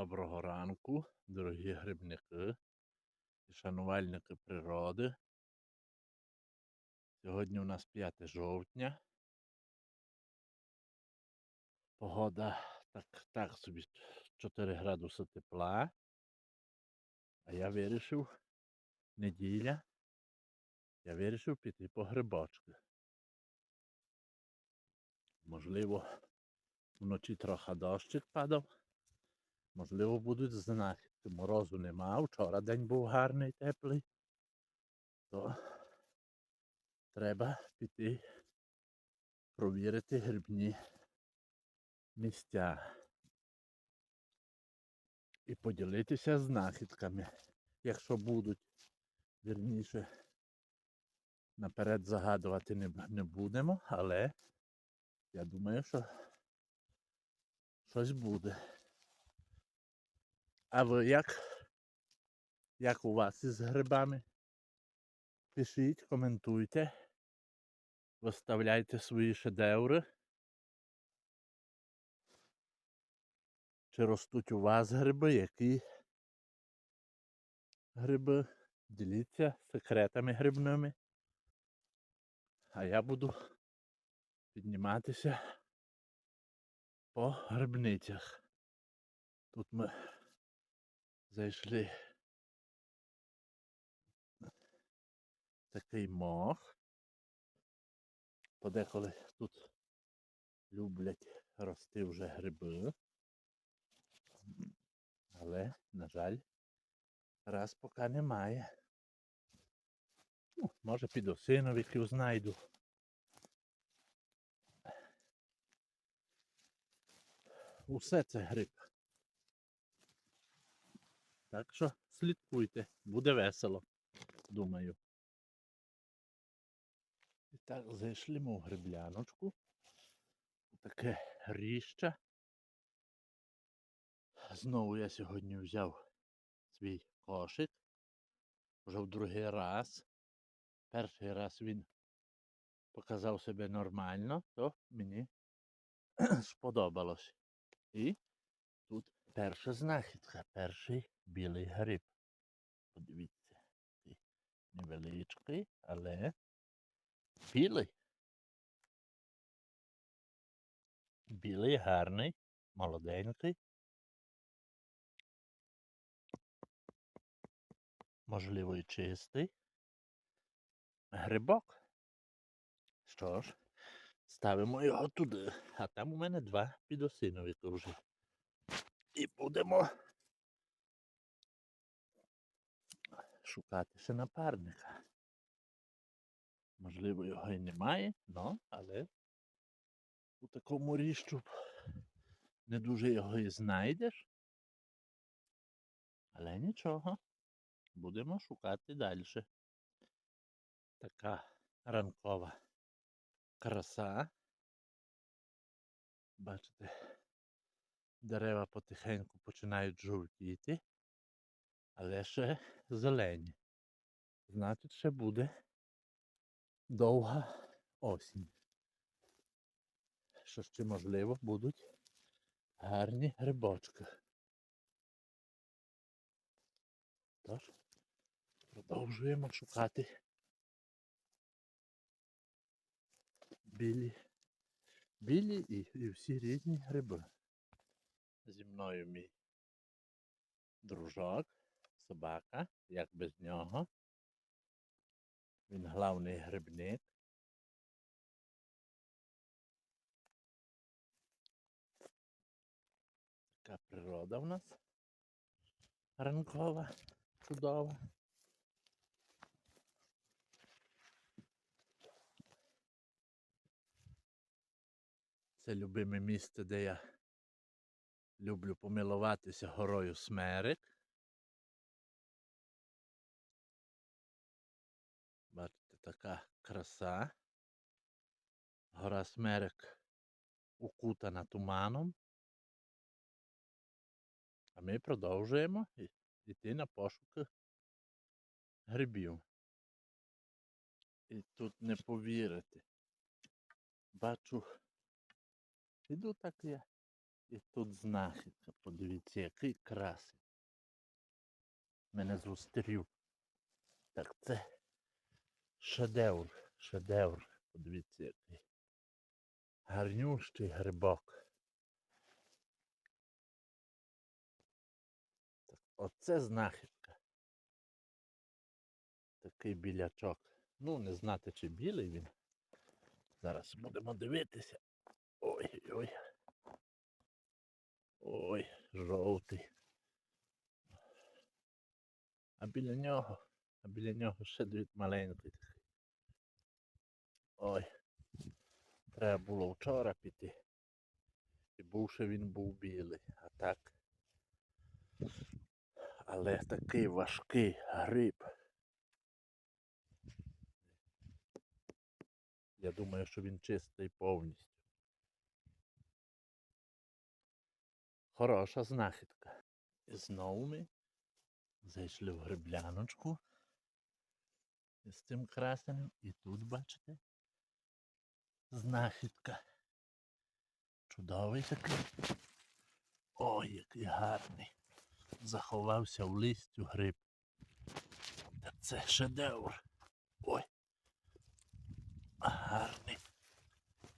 Доброго ранку, дорогі грибники і шанувальники природи. Сьогодні у нас 5 жовтня. Погода так, так собі 4 градуси тепла. А я вирішив неділя. Я вирішив піти по грибочки. Можливо, вночі трохи дощик падав. Можливо, будуть знахідки. Морозу нема. Вчора день був гарний, теплий. То треба піти провірити грибні місця. І поділитися знахідками. Якщо будуть, вірніше, наперед загадувати не, не будемо, але я думаю, що щось буде. А ви як? Як у вас із грибами? Пишіть, коментуйте, виставляйте свої шедеври. Чи ростуть у вас гриби, які гриби? Діліться секретами грибними. А я буду підніматися по грибницях. Тут ми зайшли такий мох. Подеколи тут люблять рости вже гриби. Але, на жаль, раз поки немає. Ну, може під осиновиків знайду. Усе це гриб. Так що слідкуйте, буде весело, думаю. І так, зайшли ми в грибляночку. Таке ріще. Знову я сьогодні взяв свій кошик. Вже в другий раз. Перший раз він показав себе нормально, то мені сподобалось. І перша знахідка, перший білий гриб. Подивіться, невеличкий, але білий. Білий, гарний, молоденький. Можливо, і чистий. Грибок. Що ж, ставимо його туди. А там у мене два підосиновика вже. І будемо шукати ще напарника. Можливо, його і немає, но, але у такому ріщу не дуже його і знайдеш. Але нічого. Будемо шукати далі. Така ранкова краса. Бачите, дерева потихеньку починають жовтіти, але ще зелені. Значить, ще буде довга осінь. Що ще можливо будуть гарні грибочки. Тож, продовжуємо шукати білі, білі і, і всі різні гриби. Зі мною мій дружок, собака, як без нього. Він главний грибник. Така природа в нас ранкова, чудова. Це любиме місце, де я люблю помилуватися горою Смерик. Бачите, така краса. Гора Смерик укутана туманом. А ми продовжуємо йти на пошуки грибів. І тут не повірите. Бачу, іду так я І тут знахідка. Подивіться, який красень. Мене зустрів. Так це шедевр, шедевр. Подивіться, який. Гарнющий грибок. Так, оце знахідка. Такий білячок. Ну, не знати, чи білий він. Зараз будемо дивитися. Ой-ой. Ой, жовтий. А біля нього, а біля нього ще дві маленький. Ой. Треба було вчора піти. І був ще він був білий. А так. Але такий важкий гриб. Я думаю, що він чистий повністю. Хороша знахідка. І знову ми зайшли в грибляночку з цим красенем. І тут, бачите, знахідка. Чудовий такий. Ой, який гарний. Заховався в листю гриб. Та це шедевр. Ой. Гарний.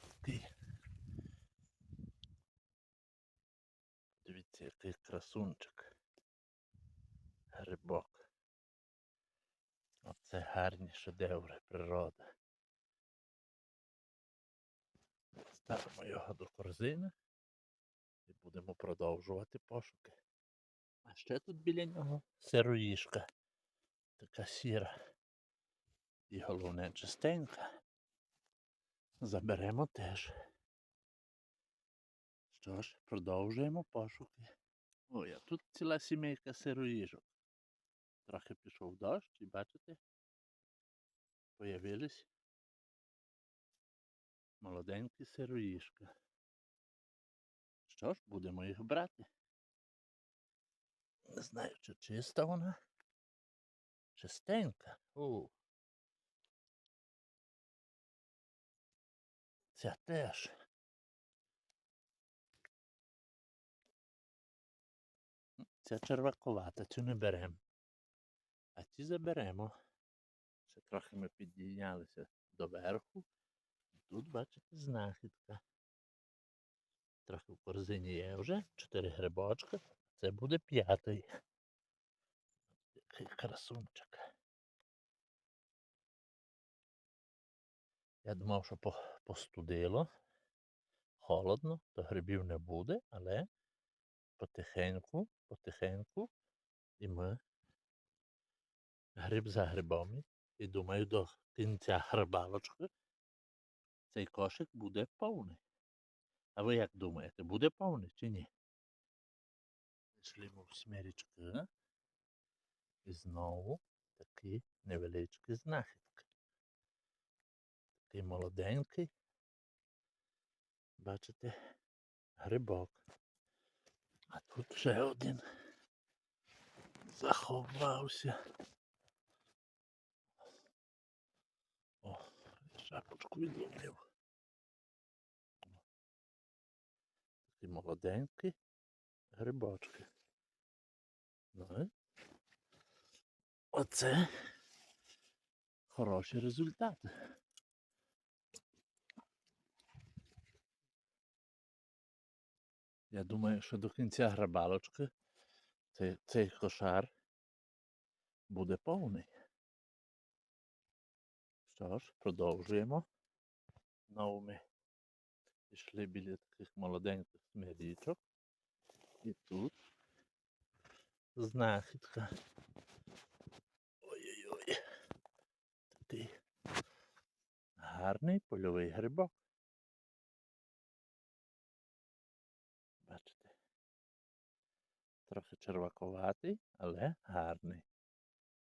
Такий. Дивіться, який красунчик. Грибок. Оце гарні шедеври природи. Ставимо його до корзини і будемо продовжувати пошуки. А ще тут біля нього сироїшка. Така сіра. І головне чистенька. Заберемо теж. Що ж, продовжуємо пошуки. Ой, а тут ціла сімейка сироїжок. Трохи пішов дощ і бачите, появились молоденькі сироїжка. Що ж, будемо їх брати. Не знаю, чи чиста вона. Чистенька. О. Ця теж. Ця черваковата, цю не беремо. А ці заберемо. Ще трохи ми підійнялися до верху. Тут, бачите, знахідка. Трохи в корзині є вже. Чотири грибочка. Це буде п'ятий. Який красунчик. Я думав, що постудило. Холодно, то грибів не буде, але потихеньку, потихеньку. І ми гриб за грибом. І думаю, до кінця грибалочки цей кошик буде повний. А ви як думаєте, буде повний чи ні? Пішли ми в смірічки. І знову такі невеличкі знахідки. Такий молоденький. Бачите, грибок. А тут ще один заховався. О, шапочку відломив. Такі молоденькі грибочки. Ну, оце хороші результати. Я думаю, що до кінця грабалочки цей, цей кошар буде повний. Що ж, продовжуємо. Знову ми пішли біля таких молоденьких смирічок. І тут знахідка. Ой-ой-ой. Такий гарний польовий грибок. Трохи черваковатий, але гарний.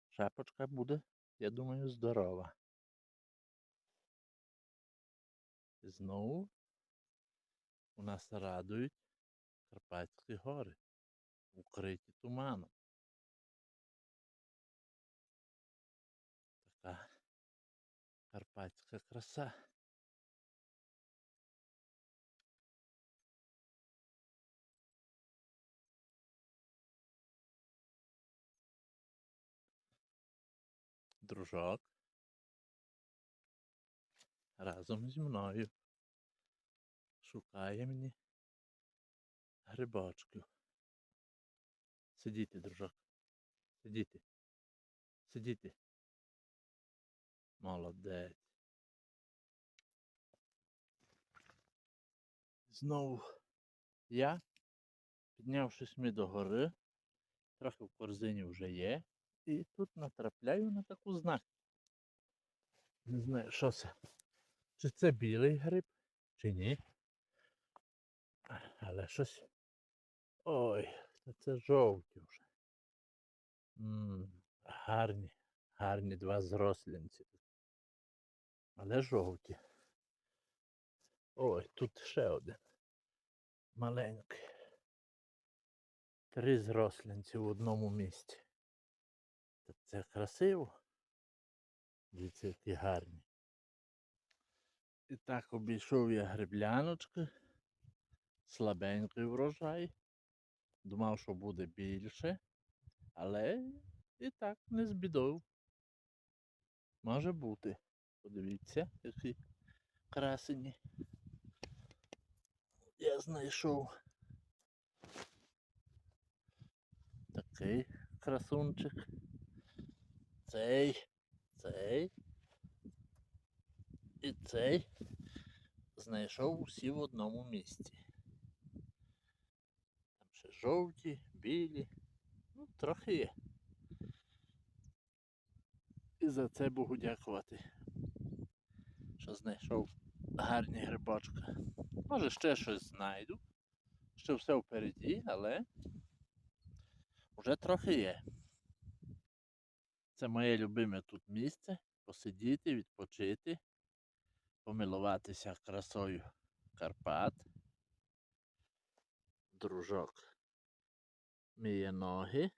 Шапочка буде, я думаю, здорова. Знову у нас радують Карпатські гори, укриті туманом. Така карпатська краса. Дружок. Разом зі мною. Шукає мені грибочків. Сидіти, дружок. Сидіти. Сидіти. Молодець. Знову я, піднявшись ми до гори, трохи в корзині вже є, і тут натрапляю на таку знахідку. Не знаю, що це. Чи це білий гриб, чи ні. Але щось. Ой, це жовті вже. м гарні, гарні два зрослінці. Але жовті. Ой, тут ще один. Маленький. Три зрослінці в одному місці. Це красиво. Дивіться, які гарні. І так обійшов я грибляночки. Слабенький врожай. Думав, що буде більше, але і так не збідов. Може бути. Подивіться, які красені. Я знайшов такий красунчик. Цей, цей і цей знайшов усі в одному місці. Там ще жовті, білі, ну, трохи є. І за це Богу дякувати, що знайшов гарні грибочки. Може ще щось знайду. Ще все впереді, але вже трохи є. Це моє любиме тут місце. Посидіти, відпочити, помилуватися красою Карпат. Дружок міє ноги.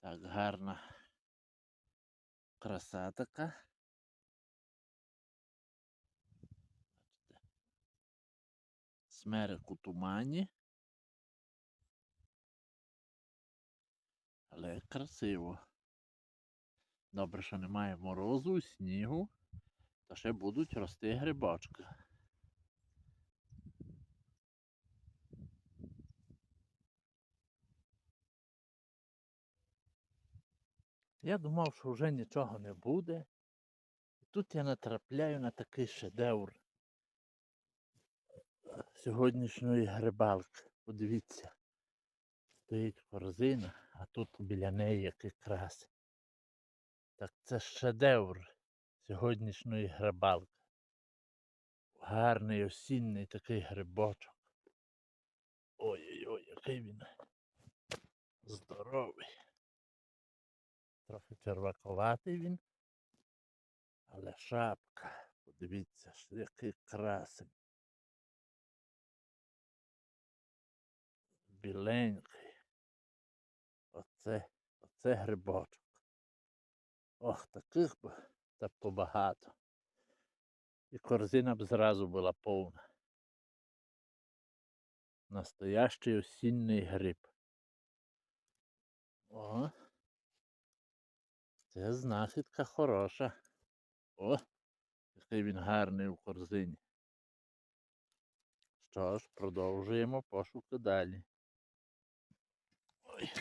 Так, гарна краса така. Смерек у тумані. Але красиво. Добре, що немає морозу, снігу, то ще будуть рости грибочки. Я думав, що вже нічого не буде. І тут я натрапляю на такий шедевр сьогоднішньої грибалки. Подивіться, стоїть корзина, а тут біля неї який крас. Так це шедевр сьогоднішньої грибалки. Гарний осінний такий грибочок. Ой-ой-ой, який він здоровий. Трохи черваковатий він. Але шапка. Подивіться, який красень. Біленький. Оце, оце грибочок. Ох, таких б та побагато. І корзина б зразу була повна. Настоящий осінній гриб. О. Це знахідка хороша. О, який він гарний у корзині. Що ж, продовжуємо пошуки далі. Ой,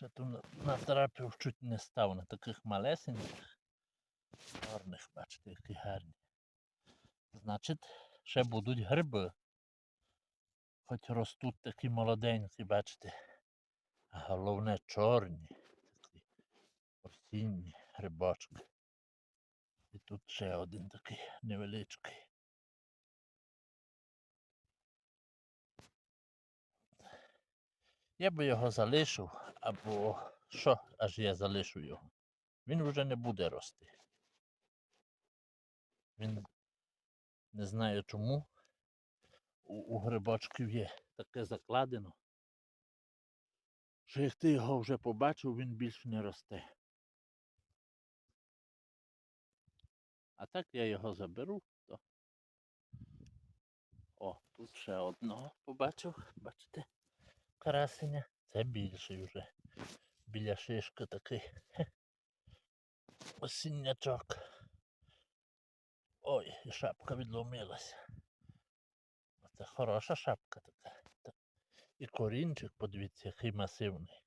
ще тут на- натрапив, чуть не став на таких малесеньких. Гарних, бачите, які гарні. Значить, ще будуть гриби. Хоч ростуть такі молоденькі, бачите. А головне чорні. Такі осінні грибочки. І тут ще один такий невеличкий. Я би його залишив, або що, аж я залишу його. Він вже не буде рости. Він не знаю чому. У, у грибочків є таке закладено. Що як ти його вже побачив, він більше не росте. А так я його заберу, то. О, тут ще одного побачив, бачите, красення. Це більший вже. біля шишки такий. Осіннячок. Ой, і шапка відломилася. Це хороша шапка така. І корінчик, подивіться, який масивний.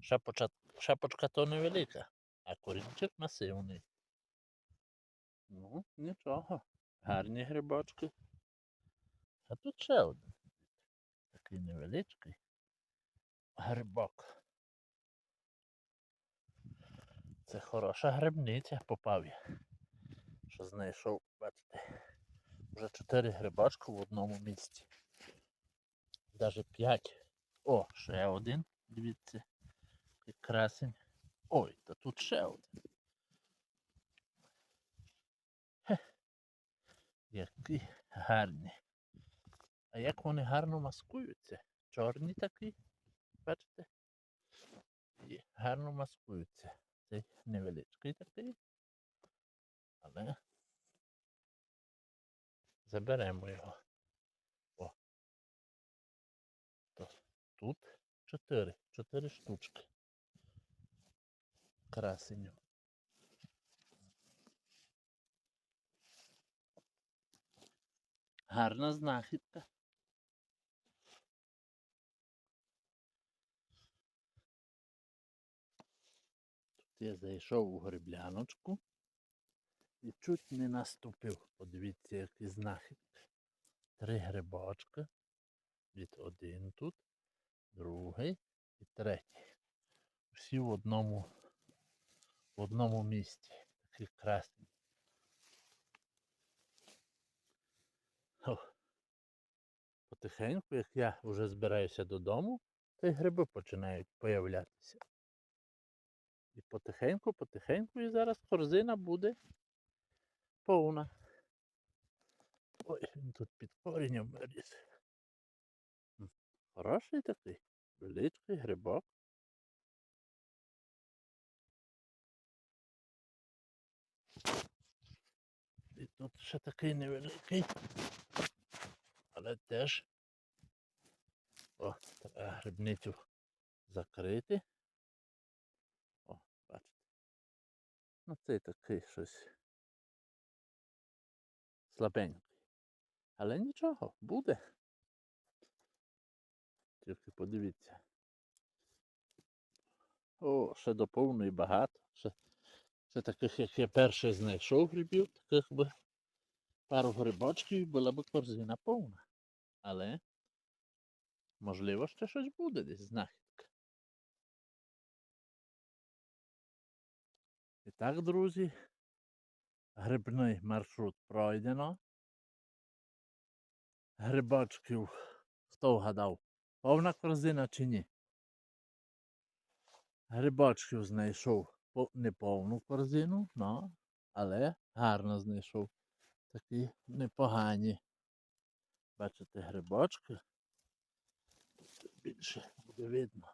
Шапочка, шапочка то невелика, а корінчик масивний. Ну, нічого. Гарні грибочки. А тут ще один. Такий невеличкий грибок. Це хороша грибниця попав я. Що знайшов, бачите, вже чотири грибочки в одному місці. Даже п'ять. О, ще один, дивіться. Красень. Ой, та тут ще один. Хе. Які гарні. А як вони гарно маскуються? Чорні такі, бачите? І гарно маскуються. Цей невеличкий такий. Але заберемо його. О. Тут чотири. Чотири штучки. Красеню. Гарна знахідка. Я зайшов у грибляночку і чуть не наступив. Подивіться, які знахідки. Три грибочки. Від один тут, другий і третій. Всі в одному, в одному місці. Такі красні. Потихеньку, як я вже збираюся додому, то й гриби починають появлятися. І потихеньку, потихеньку, і зараз корзина буде повна. Ой, він тут під коренем виріс. Хороший такий, великий грибок. І тут ще такий невеликий. Але теж. О, треба грибницю закрити. О, бачите. Ну цей такий щось слабенький. Але нічого, буде. Тільки подивіться. О, ще до повної багато. Ще, ще таких, як я перший знайшов грибів, таких би пару грибочків була б корзина повна. Але можливо ще щось буде десь знахідка. Так, друзі, грибний маршрут пройдено. Грибочків, хто вгадав, повна корзина чи ні? Грибочків знайшов по- не повну корзину, но, але гарно знайшов. Такі непогані. Бачите, грибочки. Більше буде видно.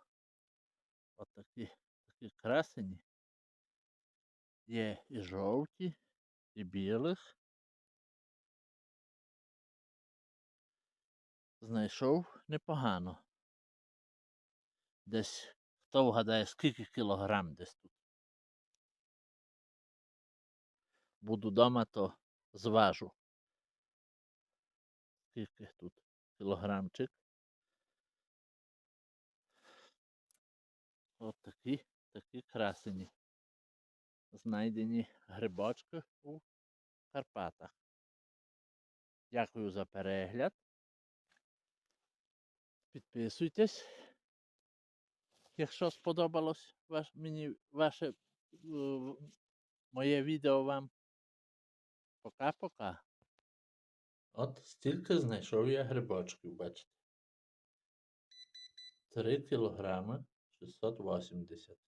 Отакі такі красені. Є і жовті, і білих. Знайшов непогано. Десь хто вгадає, скільки кілограм десь тут. Буду вдома, то зважу. Скільки тут кілограмчик. От такі, такі красені. Знайдені грибочки у Карпатах. Дякую за перегляд. Підписуйтесь, якщо сподобалось ваш, мені ваше е, моє відео вам. Пока-пока. От стільки знайшов я грибочків, бачите. 3 кілограми 680.